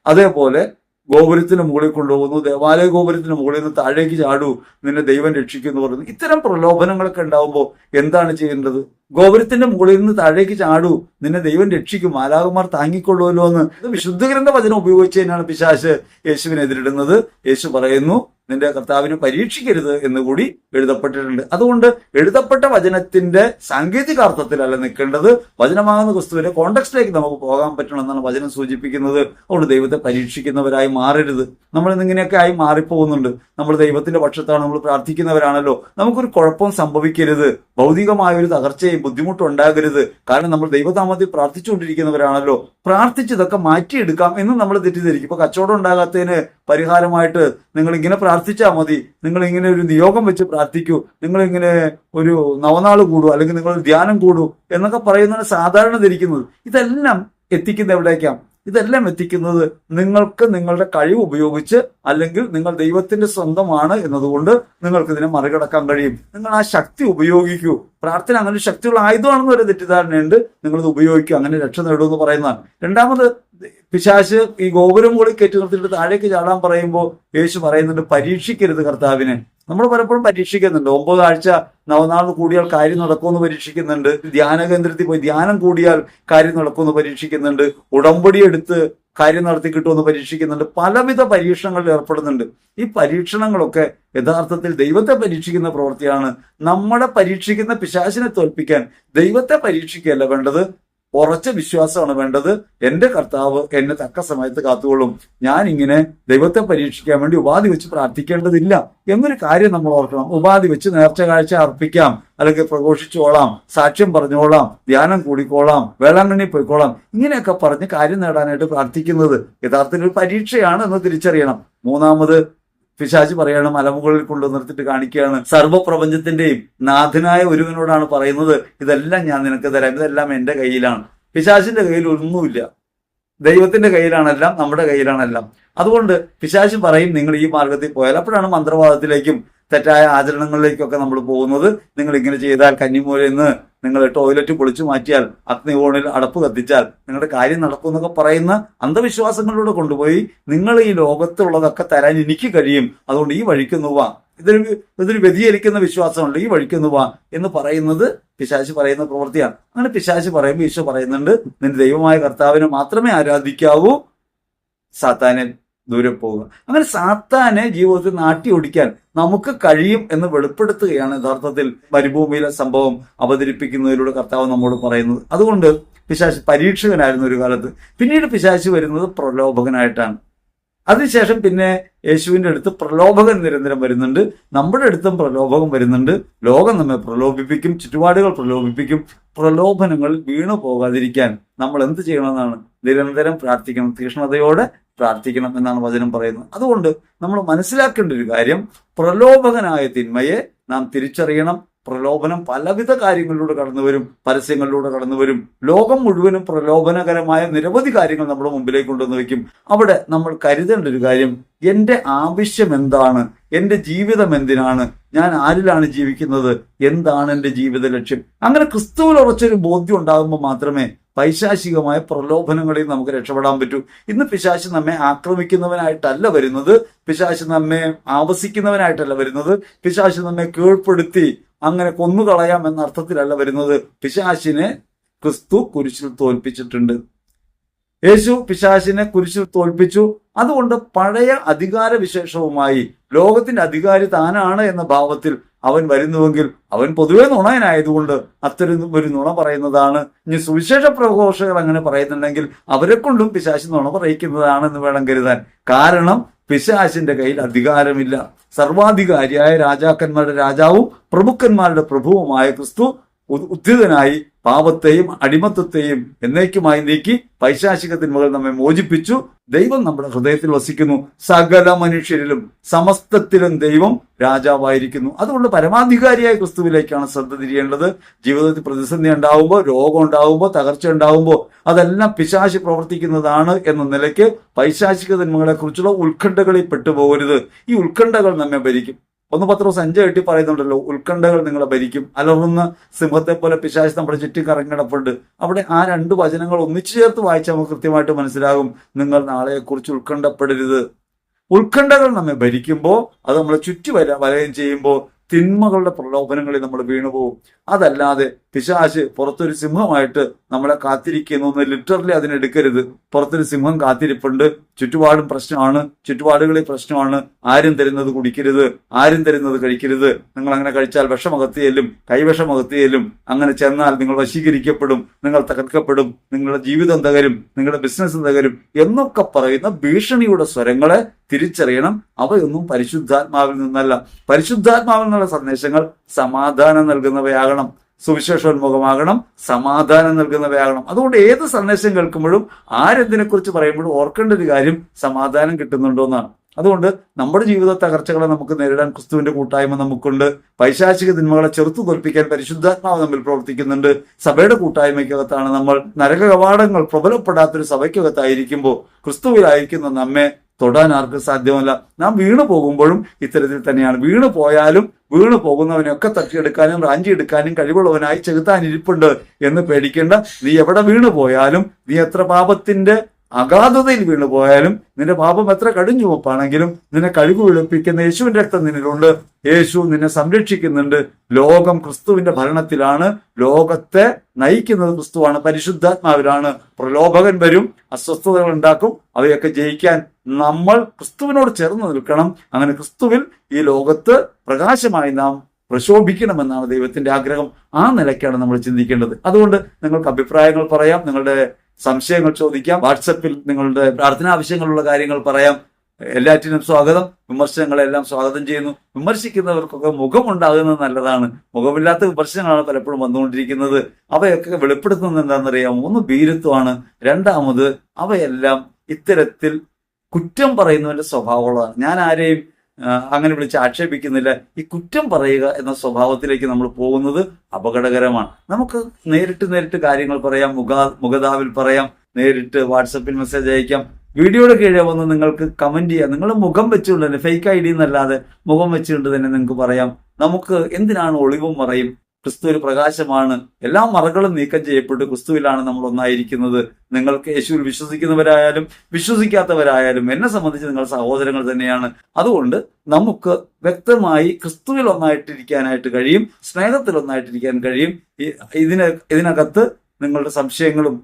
അതേപോലെ ഗോപുരത്തിന് മുകളിൽ കൊണ്ടുപോകുന്നു ദേവാലയ ഗോപുരത്തിന് മുകളിൽ നിന്ന് താഴേക്ക് ചാടൂ നിന്നെ ദൈവം രക്ഷിക്കുന്നു പറയുന്നു. ഇത്തരം പ്രലോഭനങ്ങളൊക്കെ ഉണ്ടാവുമ്പോൾ എന്താണ് ചെയ്യേണ്ടത്? ഗോപുരത്തിന്റെ മുകളിൽ നിന്ന് താഴേക്ക് ചാടൂ നിന്നെ ദൈവം രക്ഷിക്കും മാലാകുമാർ താങ്ങിക്കൊള്ളുമല്ലോ എന്ന്. വിശുദ്ധ ഗ്രന്ഥ വചനം ഉപയോഗിച്ച് തന്നെയാണ് പിശാശ് യേശുവിനെ എതിരിടുന്നത്. യേശു പറയുന്നു നിന്റെ കർത്താവിനെ പരീക്ഷിക്കരുത് എന്ന് കൂടി എഴുതപ്പെട്ടിട്ടുണ്ട്. അതുകൊണ്ട് എഴുതപ്പെട്ട വചനത്തിന്റെ സാങ്കേതികാർത്ഥത്തിലല്ല നിൽക്കേണ്ടത്. വചനമാകുന്ന ക്രിസ്തുവിന്റെ കോണ്ടക്സ്റ്റിലേക്ക് നമുക്ക് പോകാൻ പറ്റണം എന്നാണ് വചനം സൂചിപ്പിക്കുന്നത്. അതുകൊണ്ട് ദൈവത്തെ പരീക്ഷിക്കുന്നവരായി മാറരുത്. നമ്മൾ ഇങ്ങനെയൊക്കെ ആയി മാറിപ്പോകുന്നുണ്ട്. നമ്മൾ ദൈവത്തിന്റെ പക്ഷത്താണ് നമ്മൾ പ്രാർത്ഥിക്കുന്നവരാണല്ലോ. നമുക്കൊരു കുഴപ്പം സംഭവിക്കരുത്. ഭൗതികമായ ഒരു തകർച്ചയും ബുദ്ധിമുട്ടും ഉണ്ടാകരുത്. കാരണം നമ്മൾ ദൈവതാമത്തിൽ പ്രാർത്ഥിച്ചുകൊണ്ടിരിക്കുന്നവരാണല്ലോ. പ്രാർത്ഥിച്ചതൊക്കെ മാറ്റിയെടുക്കാം എന്ന് നമ്മൾ തെറ്റിദ്ധരിക്കും. ഇപ്പൊ കച്ചവടം ഉണ്ടാകാത്തതിന് പരിഹാരമായിട്ട് നിങ്ങൾ ഇങ്ങനെ പ്രാർത്ഥിച്ചാൽ മതി. നിങ്ങൾ ഇങ്ങനെ ഒരു നിയോഗം വെച്ച് പ്രാർത്ഥിക്കൂ. നിങ്ങൾ ഇങ്ങനെ ഒരു നവനാൾ കൂടു അല്ലെങ്കിൽ നിങ്ങൾ ധ്യാനം കൂടൂ എന്നൊക്കെ പറയുന്നതാണ് സാധാരണ ധരിക്കുന്നത്. ഇതെല്ലാം എത്തിക്കുന്ന എവിടേക്കാം? ഇതെല്ലാം എത്തിക്കുന്നത് നിങ്ങൾക്ക് നിങ്ങളുടെ കഴിവ് ഉപയോഗിച്ച് അല്ലെങ്കിൽ നിങ്ങൾ ദൈവത്തിന്റെ സ്വന്തമാണ് എന്നതുകൊണ്ട് നിങ്ങൾക്ക് ഇതിനെ മറികടക്കാൻ കഴിയും. നിങ്ങൾ ആ ശക്തി ഉപയോഗിക്കൂ. പ്രാർത്ഥന അങ്ങനെ ശക്തിയുള്ള ആയുധമാണെന്ന് ഒരു തെറ്റിദ്ധാരണയുണ്ട്. നിങ്ങളിത് ഉപയോഗിക്കുക അങ്ങനെ രക്ഷ നേടുമെന്ന് പറയുന്നതാണ്. രണ്ടാമത് പിശാശ് ഈ ഗോപുരം കൂടി കയറ്റി നിർത്തിയിട്ട് താഴേക്ക് ചാടാൻ പറയുമ്പോൾ യേശു പറയുന്നുണ്ട് പരീക്ഷിക്കരുത് കർത്താവിനെ. നമ്മൾ പലപ്പോഴും പരീക്ഷിക്കുന്നുണ്ട്. ഒമ്പത് ആഴ്ച നവനാൾ കൂടിയാൽ കാര്യം നടക്കുമെന്ന് പരീക്ഷിക്കുന്നുണ്ട്. ധ്യാന കേന്ദ്രത്തിൽ പോയി ധ്യാനം കൂടിയാൽ കാര്യം നടക്കുമെന്ന് പരീക്ഷിക്കുന്നുണ്ട്. ഉടമ്പടി എടുത്ത് കാര്യം നടത്തി കിട്ടുമെന്ന് പരീക്ഷിക്കുന്നുണ്ട്. പലവിധ പരീക്ഷണങ്ങളിൽ ഏർപ്പെടുന്നുണ്ട്. ഈ പരീക്ഷണങ്ങളൊക്കെ യഥാർത്ഥത്തിൽ ദൈവത്തെ പരീക്ഷിക്കുന്ന പ്രവൃത്തിയാണ്. നമ്മളെ പരീക്ഷിക്കുന്ന പിശാചിനെ തോൽപ്പിക്കാൻ ദൈവത്തെ പരീക്ഷിക്കുകയല്ല വേണ്ടത്. ഉറച്ച വിശ്വാസമാണ് വേണ്ടത്. എന്റെ കർത്താവ് എന്നെ തക്ക സമയത്ത് കാത്തുകൊള്ളും. ഞാൻ ഇങ്ങനെ ദൈവത്തെ പരീക്ഷിക്കാൻ വേണ്ടി ഉപാധി വെച്ച് പ്രാർത്ഥിക്കേണ്ടതില്ല എന്നൊരു കാര്യം നമ്മൾ ഓർക്കണം. ഉപാധി വെച്ച് നേർച്ച കാഴ്ച അർപ്പിക്കാം. അല്ലെങ്കിൽ പ്രഘോഷിച്ചോളാം. സാക്ഷ്യം പറഞ്ഞോളാം. ധ്യാനം കൂടിക്കോളാം. വേളാങ്കണ്ണി പോയിക്കോളാം. ഇങ്ങനെയൊക്കെ പറഞ്ഞ് കാര്യം നേടാനായിട്ട് പ്രാർത്ഥിക്കുന്നത് യഥാർത്ഥത്തിൽ ഒരു പരീക്ഷയാണ് എന്ന് തിരിച്ചറിയണം. മൂന്നാമത് പിശാചി പറയാണ് മലമുകളിൽ കൊണ്ടു നിർത്തിയിട്ട് കാണിക്കുകയാണ്. സർവപ്രപഞ്ചത്തിന്റെയും നാഥനായ ഒരുവനോടാണ് പറയുന്നത് ഇതെല്ലാം ഞാൻ നിനക്ക് തരാം ഇതെല്ലാം എന്റെ കയ്യിലാണ്. പിശാചിന്റെ കയ്യിൽ ഒന്നുമില്ല. ദൈവത്തിന്റെ കയ്യിലാണെല്ലാം നമ്മുടെ കയ്യിലാണെല്ലാം. അതുകൊണ്ട് പിശാചി പറയും നിങ്ങൾ ഈ മാർഗത്തിൽ പോയാൽ അപ്പോഴാണ് മന്ത്രവാദത്തിലേക്കും തെറ്റായ ആചരണങ്ങളിലേക്കൊക്കെ നമ്മൾ പോകുന്നത്. നിങ്ങൾ ഇങ്ങനെ ചെയ്താൽ കന്നിമൂലയിൽ നിന്ന് നിങ്ങൾ ടോയ്ലറ്റ് പൊളിച്ചു മാറ്റിയാൽ അഗ്നികോണിൽ അടപ്പ് കത്തിച്ചാൽ നിങ്ങളുടെ കാര്യം നടക്കും എന്നൊക്കെ പറയുന്ന അന്ധവിശ്വാസങ്ങളിലൂടെ കൊണ്ടുപോയി നിങ്ങൾ ഈ ലോകത്തുള്ളതൊക്കെ തരാൻ എനിക്ക് കഴിയും. അതുകൊണ്ട് ഈ വഴിക്കൊന്ന് പോവാ ഇതൊരു ഇതൊരു വ്യതിചലിക്കുന്ന വിശ്വാസമുണ്ട് ഈ വഴിക്കൊന്ന് പോവാ എന്ന് പറയുന്നത് പിശാശ് പറയുന്ന പ്രവൃത്തിയാണ്. അങ്ങനെ പിശാശ് പറയുമ്പോൾ ഈശോ പറയുന്നുണ്ട് നിന്റെ ദൈവമായ കർത്താവിനെ മാത്രമേ ആരാധിക്കാവൂ. സാത്താനെ ദൂരെ പോവുക അങ്ങനെ സാത്താനെ ജീവിതത്തിൽ നാട്ടി ഓടിക്കാൻ നമുക്ക് കഴിയും എന്ന് വെളിപ്പെടുത്തുകയാണ് യഥാർത്ഥത്തിൽ മരുഭൂമിയിലെ സംഭവം അവതരിപ്പിക്കുന്നതിലൂടെ കർത്താവ് നമ്മോട് പറയുന്നത്. അതുകൊണ്ട് പിശാശ് പരീക്ഷകനായിരുന്നു ഒരു കാലത്ത്. പിന്നീട് പിശാശ് വരുന്നത് പ്രലോഭകനായിട്ടാണ്. അതിനുശേഷം പിന്നെ യേശുവിന്റെ അടുത്ത് പ്രലോഭകൻ നിരന്തരം വരുന്നുണ്ട്. നമ്മുടെ അടുത്തും പ്രലോഭകം വരുന്നുണ്ട്. ലോകം നമ്മെ പ്രലോഭിപ്പിക്കും ചുറ്റുപാടുകൾ പ്രലോഭിപ്പിക്കും. പ്രലോഭനങ്ങളിൽ വീണു പോകാതിരിക്കാൻ നമ്മൾ എന്ത് ചെയ്യണമെന്നാണ് നിരന്തരം പ്രാർത്ഥിക്കണം. തീക്ഷ്ണതയോടെ പ്രാർത്ഥിക്കണം എന്നാണ് വചനം പറയുന്നത്. അതുകൊണ്ട് നമ്മൾ മനസ്സിലാക്കേണ്ട ഒരു കാര്യം പ്രലോഭകനായ തിന്മയെ നാം തിരിച്ചറിയണം. പ്രലോഭനം പലവിധ കാര്യങ്ങളിലൂടെ കടന്നു വരും പരസ്യങ്ങളിലൂടെ കടന്നു വരും. ലോകം മുഴുവനും പ്രലോഭനകരമായ നിരവധി കാര്യങ്ങൾ നമ്മുടെ മുമ്പിലേക്ക് കൊണ്ടുവന്ന് വയ്ക്കും. അവിടെ നമ്മൾ കരുതേണ്ട ഒരു കാര്യം എന്റെ ആവശ്യം എന്താണ്? എന്റെ ജീവിതം എന്തിനാണ്? ഞാൻ ആരിലാണ് ജീവിക്കുന്നത്? എന്താണ് എന്റെ ജീവിത ലക്ഷ്യം? അങ്ങനെ ക്രിസ്തുവിൽ ഉറച്ചൊരു ബോധ്യം ഉണ്ടാകുമ്പോൾ മാത്രമേ പൈശാചികമായ പ്രലോഭനങ്ങളിൽ നമുക്ക് രക്ഷപ്പെടാൻ പറ്റൂ. ഇന്ന് പിശാശ് നമ്മെ ആക്രമിക്കുന്നവനായിട്ടല്ല വരുന്നത്. പിശാശ് നമ്മെ ആവസിക്കുന്നവനായിട്ടല്ല വരുന്നത്. പിശാശ് നമ്മെ കീഴ്പ്പെടുത്തി അങ്ങനെ കൊന്നുകളയാം എന്ന അർത്ഥത്തിലല്ല വരുന്നത്. പിശാശിനെ ക്രിസ്തു കുരിശിൽ തോൽപ്പിച്ചിട്ടുണ്ട്. യേശു പിശാശിനെ കുരിശിൽ തോൽപ്പിച്ചു. അതുകൊണ്ട് പഴയ അധികാര വിശേഷവുമായി ലോകത്തിന്റെ അധികാരി താനാണ് എന്ന ഭാവത്തിൽ അവൻ വരുന്നുവെങ്കിൽ അവൻ പൊതുവെ നുണയനായതുകൊണ്ട് അത്തരം ഒരു നുണ പറയുന്നതാണ്. ഇനി സുവിശേഷ പ്രഘോഷകർ അങ്ങനെ പറയുന്നുണ്ടെങ്കിൽ അവരെ കൊണ്ടും പിശാശി നുണ പറയിക്കുന്നതാണെന്ന് വേണം കരുതാൻ. കാരണം പിശാശിന്റെ കയ്യിൽ അധികാരമില്ല. സർവാധികാരിയായ രാജാക്കന്മാരുടെ രാജാവും പ്രഭുക്കന്മാരുടെ പ്രഭുവുമായ ക്രിസ്തു ഉദ്ധിതനായി പാപത്തെയും അടിമത്വത്തെയും എന്നേക്കുമായി നീക്കി പൈശാചികത്തിന് തിന്മകൾ നമ്മെ മോചിപ്പിച്ചു. ദൈവം നമ്മുടെ ഹൃദയത്തിൽ വസിക്കുന്നു. സകല മനുഷ്യരിലും സമസ്തത്തിലും ദൈവം രാജാവായിരിക്കുന്നു. അതുകൊണ്ട് പരമാധികാരിയായ ക്രിസ്തുവിലേക്കാണ് ശ്രദ്ധ തിരിയേണ്ടത്. ജീവിതത്തിൽ പ്രതിസന്ധി ഉണ്ടാവുമ്പോൾ രോഗം ഉണ്ടാവുമ്പോൾ തകർച്ച ഉണ്ടാവുമ്പോൾ അതെല്ലാം പിശാശി പ്രവർത്തിക്കുന്നതാണ് എന്ന നിലയ്ക്ക് പൈശാചിക തിന്മകളെ കുറിച്ചുള്ള ഉത്കണ്ഠകളിൽ പെട്ടുപോകരുത്. ഈ ഉത്കണ്ഠകൾ നമ്മെ ഭരിക്കും. ഒന്ന് പത്ത് ദിവസം അഞ്ച് കെട്ടി പറയുന്നുണ്ടല്ലോ ഉത്കണ്ഠകൾ നിങ്ങളെ ഭരിക്കും. അലറുന്ന സിംഹത്തെ പോലെ പിശാച് നമ്മുടെ ചുറ്റും കറങ്ങിടപ്പുണ്ട് അവിടെ ആ രണ്ട് വചനങ്ങൾ ഒന്നിച്ചു ചേർത്ത് വായിച്ചാൽ നമുക്ക് കൃത്യമായിട്ട് മനസ്സിലാകും. നിങ്ങൾ നാളെക്കുറിച്ച് ഉത്കണ്ഠപ്പെടരുത്. ഉത്കണ്ഠകൾ നമ്മെ ഭരിക്കുമ്പോൾ അത് നമ്മളെ ചുറ്റി വര വലയം ചെയ്യുമ്പോൾ തിന്മകളുടെ പ്രലോഭനങ്ങളിൽ നമ്മൾ വീണുപോകും. അതല്ലാതെ പിശാച് പുറത്തൊരു സിംഹമായിട്ട് നമ്മളെ കാത്തിരിക്കുന്നു എന്ന് ലിറ്ററലി അതിനെടുക്കരുത് പുറത്തൊരു സിംഹം കാത്തിരിപ്പുണ്ട്. ചുറ്റുപാടും പ്രശ്നമാണ്. ചുറ്റുപാടുകളിൽ പ്രശ്നമാണ്. ആരും തരുന്നത് കുടിക്കരുത്. ആരും തരുന്നത് കഴിക്കരുത്. നിങ്ങൾ അങ്ങനെ കഴിച്ചാൽ വിഷമകത്തിയല്ലും കൈവിഷമകത്തിയല്ലും അങ്ങനെ ചെന്നാൽ നിങ്ങൾ വശീകരിക്കപ്പെടും. നിങ്ങൾ തകർക്കപ്പെടും. നിങ്ങളുടെ ജീവിതം തകരും. നിങ്ങളുടെ ബിസിനസ് തകരും. എന്നൊക്കെ പറയുന്ന ഭീഷണിയുടെ സ്വരങ്ങളെ തിരിച്ചറിയണം. അവയൊന്നും പരിശുദ്ധാത്മാവിൽ നിന്നല്ല. പരിശുദ്ധാത്മാവിൽ നിന്നുള്ള സന്ദേശങ്ങൾ സമാധാനം നൽകുന്നവയാകണം. സുവിശേഷോന്മുഖമാകണം സമാധാനം നൽകുന്നവയാകണം. അതുകൊണ്ട് ഏത് സന്ദേശം കേൾക്കുമ്പോഴും ആരെന്തിനെ കുറിച്ച് പറയുമ്പോഴും ഓർക്കേണ്ട ഒരു കാര്യം സമാധാനം കിട്ടുന്നുണ്ടോ എന്നാണ്. അതുകൊണ്ട് നമ്മുടെ ജീവിത തകർച്ചകളെ നമുക്ക് നേരിടാൻ ക്രിസ്തുവിന്റെ കൂട്ടായ്മ നമുക്കുണ്ട്. പൈശാചിക തിന്മകളെ ചെറുത്തു തോൽപ്പിക്കാൻ പരിശുദ്ധാത്മാവ് നമ്മിൽ പ്രവർത്തിക്കുന്നുണ്ട്. സഭയുടെ കൂട്ടായ്മയ്ക്കകത്താണ് നമ്മൾ. നരക കവാടങ്ങൾ പ്രബലപ്പെടാത്തൊരു സഭയ്ക്കകത്തായിരിക്കുമ്പോൾ ക്രിസ്തുവിലായിരിക്കുന്ന നമ്മെ തൊടാൻ ആർക്കും സാധ്യമല്ല. നാം വീണു പോകുമ്പോഴും ഇത്തരത്തിൽ തന്നെയാണ്. വീണു പോയാലും വീണു പോകുന്നവനെയൊക്കെ തട്ടിയെടുക്കാനും റാഞ്ചി എടുക്കാനും കഴിവുള്ളവനായി ചെകുത്താൻ ഇരിപ്പുണ്ട് എന്ന് പേടിക്കേണ്ട. നീ എവിടെ വീണു പോയാലും നീ എത്ര പാപത്തിന്റെ അഗാധതയിൽ വീണു പോയാലും നിന്റെ പാപം എത്ര കടിഞ്ഞു വെപ്പാണെങ്കിലും നിന്നെ കഴിവ് വിളിപ്പിക്കുന്ന യേശുവിന്റെ രക്തം നിന്നിലുണ്ട്. യേശു നിന്നെ സംരക്ഷിക്കുന്നുണ്ട്. ലോകം ക്രിസ്തുവിന്റെ ഭരണത്തിലാണ്. ലോകത്തെ നയിക്കുന്നത് ക്രിസ്തുവാണ്. പരിശുദ്ധാത്മാവിലാണ്. പ്രലോഭകൻ വരും അസ്വസ്ഥതകൾ ഉണ്ടാക്കും അവയൊക്കെ ജയിക്കാൻ നമ്മൾ ക്രിസ്തുവിനോട് ചേർന്ന് നിൽക്കണം. അങ്ങനെ ക്രിസ്തുവിൽ ഈ ലോകത്ത് പ്രകാശമായി നാം പ്രശോഭിക്കണമെന്നാണ് ദൈവത്തിന്റെ ആഗ്രഹം. ആ നിലയ്ക്കാണ് നമ്മൾ ചിന്തിക്കേണ്ടത്. അതുകൊണ്ട് നിങ്ങൾക്ക് അഭിപ്രായങ്ങൾ പറയാം. നിങ്ങളുടെ സംശയങ്ങൾ ചോദിക്കാം. വാട്സപ്പിൽ നിങ്ങളുടെ പ്രാർത്ഥന ആവശ്യങ്ങളുള്ള കാര്യങ്ങൾ പറയാം. എല്ലാറ്റിനും സ്വാഗതം. വിമർശനങ്ങളെല്ലാം സ്വാഗതം ചെയ്യുന്നു. വിമർശിക്കുന്നവർക്കൊക്കെ മുഖമുണ്ടാകുന്നത് നല്ലതാണ്. മുഖമില്ലാത്ത വിമർശനങ്ങളാണ് പലപ്പോഴും വന്നുകൊണ്ടിരിക്കുന്നത്. അവയൊക്കെ വെളിപ്പെടുത്തുന്നത് എന്താണെന്നറിയാമോ? ഒന്ന് ഭീരുത്വമാണ്. രണ്ടാമത് അവയെല്ലാം ഇത്തരത്തിൽ കുറ്റം പറയുന്നവന്റെ സ്വഭാവമുള്ളതാണ്. ഞാൻ ആരെയും അങ്ങനെ വിളിച്ച് ആക്ഷേപിക്കുന്നില്ല. ഈ കുറ്റം പറയുക എന്ന സ്വഭാവത്തിലേക്ക് നമ്മൾ പോകുന്നത് അപകടകരമാണ്. നമുക്ക് നേരിട്ട് നേരിട്ട് കാര്യങ്ങൾ പറയാം മുഖ മുഖതാവിൽ പറയാം നേരിട്ട് വാട്സപ്പിൽ മെസ്സേജ് അയക്കാം. വീഡിയോയുടെ കീഴെ വന്ന് നിങ്ങൾക്ക് കമന്റ് ചെയ്യാം. നിങ്ങൾ മുഖം വെച്ചുകൊണ്ട് തന്നെ ഫേക്ക് ഐ ഡി എന്നല്ലാതെ മുഖം വെച്ചുകൊണ്ട് തന്നെ നിങ്ങൾക്ക് പറയാം. നമുക്ക് എന്തിനാണ് ഒളിവും മറയും? ക്രിസ്തു ഒരു പ്രകാശമാണ്. എല്ലാ മറകളും നീക്കം ചെയ്യപ്പെട്ട് ക്രിസ്തുവിലാണ് നമ്മൾ ഒന്നായിരിക്കുന്നത്. നിങ്ങൾക്ക് യേശുവിൽ വിശ്വസിക്കുന്നവരായാലും വിശ്വസിക്കാത്തവരായാലും എന്നെ സംബന്ധിച്ച് നിങ്ങൾ സഹോദരങ്ങൾ തന്നെയാണ്. അതുകൊണ്ട് നമുക്ക് വ്യക്തമായി ക്രിസ്തുവിൽ ഒന്നായിട്ടിരിക്കാനായിട്ട് കഴിയും സ്നേഹത്തിൽ ഒന്നായിട്ടിരിക്കാൻ കഴിയും. ഇതിന് ഇതിനകത്ത് നിങ്ങളുടെ സംശയങ്ങളും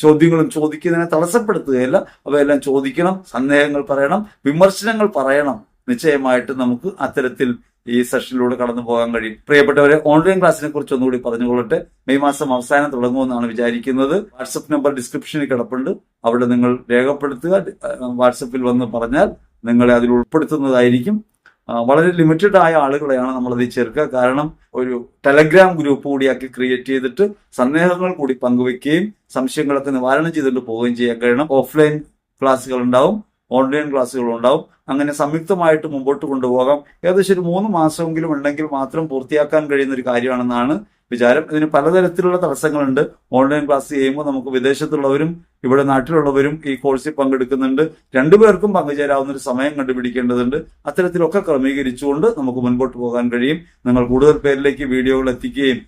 ചോദ്യങ്ങളും ചോദിക്കുന്നതിനെ തടസ്സപ്പെടുത്തുകയല്ല. അവയെല്ലാം ചോദിക്കണം സന്ദേഹങ്ങൾ പറയണം വിമർശനങ്ങൾ പറയണം. നിശ്ചയമായിട്ട് നമുക്ക് അത്തരത്തിൽ ഈ സെഷനിലൂടെ കടന്നു പോകാൻ കഴിയും. പ്രിയപ്പെട്ടവരെ ഓൺലൈൻ ക്ലാസ്സിനെ കുറിച്ച് ഒന്നുകൂടി പറഞ്ഞുകൊള്ളട്ടെ മെയ് മാസം അവസാനം തുടങ്ങുമെന്നാണ് വിചാരിക്കുന്നത്. വാട്സപ്പ് നമ്പർ ഡിസ്ക്രിപ്ഷനിൽ കിടപ്പുണ്ട്. അവിടെ നിങ്ങൾ രേഖപ്പെടുത്തുക. വാട്സപ്പിൽ വന്ന് പറഞ്ഞാൽ നിങ്ങളെ അതിൽ ഉൾപ്പെടുത്തുന്നതായിരിക്കും. വളരെ ലിമിറ്റഡ് ആയ ആളുകളെയാണ് നമ്മൾ അതിൽ ചേർക്കുക. കാരണം ഒരു ടെലഗ്രാം ഗ്രൂപ്പ് കൂടിയാക്കി ക്രിയേറ്റ് ചെയ്തിട്ട് സന്ദേഹങ്ങൾ കൂടി പങ്കുവെക്കുകയും സംശയങ്ങളൊക്കെ നിവാരണം ചെയ്തിട്ട് പോവുകയും ചെയ്യാൻ കഴിയണം. ഓഫ്ലൈൻ ക്ലാസ്സുകൾ ഉണ്ടാവും ഓൺലൈൻ ക്ലാസ്സുകൾ ഉണ്ടാവും അങ്ങനെ സംയുക്തമായിട്ട് മുമ്പോട്ട് കൊണ്ടുപോകാം. ഏകദേശം ഒരു മൂന്ന് മാസമെങ്കിലും ഉണ്ടെങ്കിൽ മാത്രം പൂർത്തിയാക്കാൻ കഴിയുന്ന ഒരു കാര്യമാണെന്നാണ് വിചാരം. ഇതിന് പലതരത്തിലുള്ള തടസ്സങ്ങളുണ്ട്. ഓൺലൈൻ ക്ലാസ് ചെയ്യുമ്പോൾ നമുക്ക് വിദേശത്തുള്ളവരും ഇവിടെ നാട്ടിലുള്ളവരും ഈ കോഴ്സിൽ പങ്കെടുക്കുന്നുണ്ട്. രണ്ടുപേർക്കും പങ്കുചേരാവുന്ന ഒരു സമയം കണ്ടുപിടിക്കേണ്ടതുണ്ട്. അത്തരത്തിലൊക്കെ ക്രമീകരിച്ചുകൊണ്ട് നമുക്ക് മുൻപോട്ട് പോകാൻ കഴിയും. നിങ്ങൾ കൂടുതൽ പേരിലേക്ക് വീഡിയോകൾ എത്തിക്കുകയും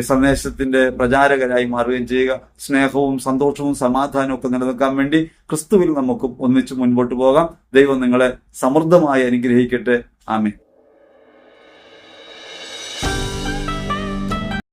സന്ദേശത്തിന്റെ പ്രചാരകരായി മാറുകയും ചെയ്യുക. സ്നേഹവും സന്തോഷവും സമാധാനവും ഒക്കെ നിലനിൽക്കാൻ വേണ്ടി ക്രിസ്തുവിൽ നമുക്ക് ഒന്നിച്ച് മുൻപോട്ട് പോകാം. ദൈവം നിങ്ങളെ സമൃദ്ധമായി അനുഗ്രഹിക്കട്ടെ. ആമേ